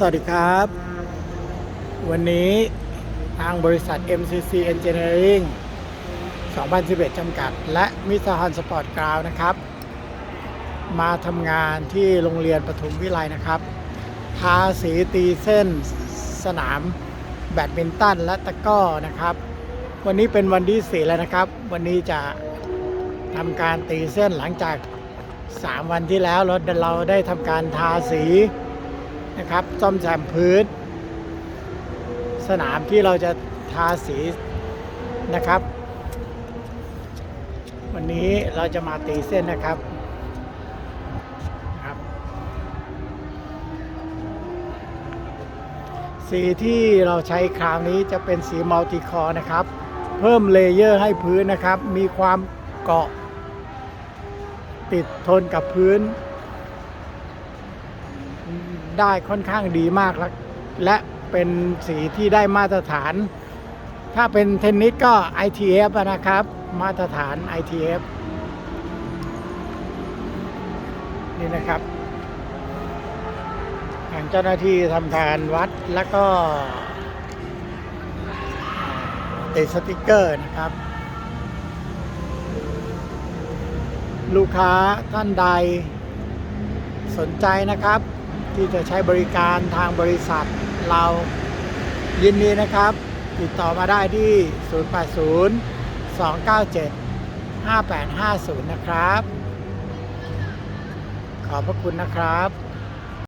สวัสดีครับ วันนี้ทางบริษัท MCC Engineering 2011 จำกัด และมิสฮันสปอร์ตกราวนะครับ มาทำงานที่โรงเรียนปฐุมวิไลนะครับ ทาสีตีเส้นสนามแบดมินตันและตะก้อนะครับ วันนี้เป็นวันที่สี่แล้วนะครับ วันนี้จะทำการตีเส้นหลังจาก 3 วันที่แล้วเราเราได้ทำการทาสี นะครับซ่อมแซมพื้น สนามที่เราจะทาสีนะครับ วันนี้เราจะมาตีเส้นนะครับครับ สีที่เราใช้คราวนี้จะเป็นสีมัลติคอร์นะครับ เพิ่มเลเยอร์ให้พื้นนะครับ มีความเกาะติดทนกับพื้น ได้ค่อนข้างดีมากและและเป็นสีที่ได้มาตรฐาน ถ้าเป็นเทนนิสก็ ITF นะครับ มาตรฐาน ITF นี่นะครับทางเจ้าหน้าที่ทำการวัดแล้วก็ติดสติกเกอร์นะครับ ลูกค้าท่านใดสนใจนะครับ ที่จะใช้บริการทางบริษัทเรายินดีนะครับ ติดต่อมาได้ที่ 080 297 5850 นะครับ ขอบพระคุณนะครับ